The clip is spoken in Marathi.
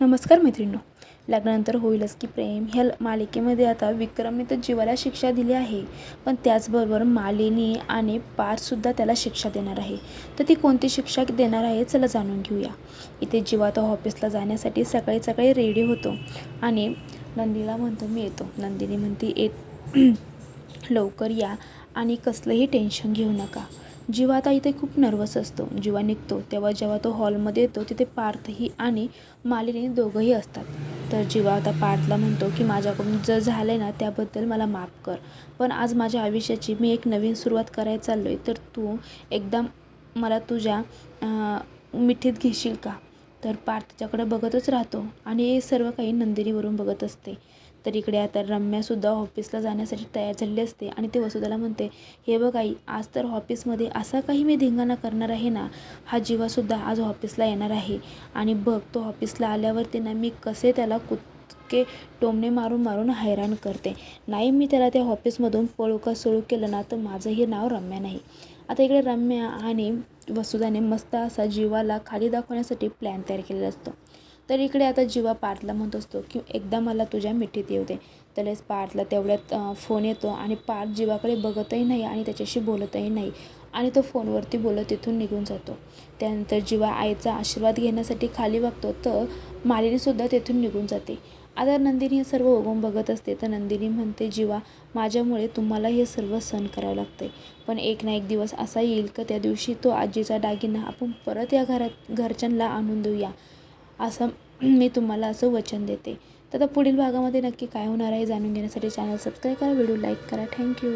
नमस्कार मैत्रिणींनो. लग्नानंतर होईलच की प्रेम. ह्या मालिकेमध्ये आता विक्रमने तर जीवाला शिक्षा दिली आहे. पण त्याचबरोबर मालिनी आणि पारसुद्धा त्याला शिक्षा देणार आहे. तर ती कोणती शिक्षा देणार आहे चला जाणून घेऊया. इथे जीवा तो ऑफिसला जाण्यासाठी सकाळी सकाळी रेडी होतो आणि नंदीला म्हणतो मी येतो. नंदिनी म्हणते येत लवकर या आणि कसलंही टेन्शन घेऊ नका. जीवा आता इथे खूप नर्वस असतो जीवा निघतो तेव्हा जेव्हा तो हॉलमध्ये येतो तिथे पार्थही आणि मालिनी दोघंही असतात. तर जीवा आता पार्थला म्हणतो की माझ्याकडून जर झालं आहे ना त्याबद्दल मला माफ कर. पण आज माझ्या आयुष्याची मी एक नवीन सुरुवात करायला चाललो आहे तर तू एकदा मला तुझ्या मिठीत घेशील का? तर पार्थ त्याच्याकडे बघतच राहतो आणि हे सर्व काही नंदिनीवरून बघत असते. तर इकडे आता रम्यासुद्धा ऑफिसला जाण्यासाठी तयार झालेली असते आणि ते वसुधाला म्हणते हे बघ आई आज तर ऑफिसमध्ये असा काही मी धिंगाणा करणार आहे ना हा जीवासुद्धा आज ऑफिसला येणार आहे. आणि बघ तो ऑफिसला आल्यावरती ना मी कसे त्याला कुतके टोमणे मारून मारून हैराण करते. नाही मी त्याला त्या ऑफिसमधून पळुका का केलं ना तर माझंही नाव रम्या नाही. आता इकडे रम्या आणि वसुधाने मस्त असा जीवाला खाली दाखवण्यासाठी प्लॅन तयार केलेला असतो. तर इकडे आता जीवा पार्थला म्हणत असतो की एकदा मला तुझ्या मिठीत येऊ दे. त्यावेळेस पार्थला तेवढ्यात फोन येतो आणि पार्थ जीवाकडे बघतही नाही आणि त्याच्याशी बोलतही नाही. आणि तो फोनवरती बोलत तिथून निघून जातो. त्यानंतर जीवा आईचा आशीर्वाद घेण्यासाठी खाली बघतो तर मालिनीसुद्धा तेथून निघून जाते. आता नंदिनी हे सर्व उगम बघत असते तर नंदिनी म्हणते जीवा माझ्यामुळे तुम्हाला हे सर्व सहन करावं लागते पण एक ना एक दिवस असा येईल का त्या दिवशी तो आजीचा दागिना आपण परत या घरात घरच्यांना आणून देऊया. असं मी तुम्हाला असं वचन देते. तर आता पुढील भागामध्ये नक्की काय होणार आहे जाणून घेण्यासाठी चॅनल सबस्क्राईब करा व्हिडिओ लाईक करा. Thank you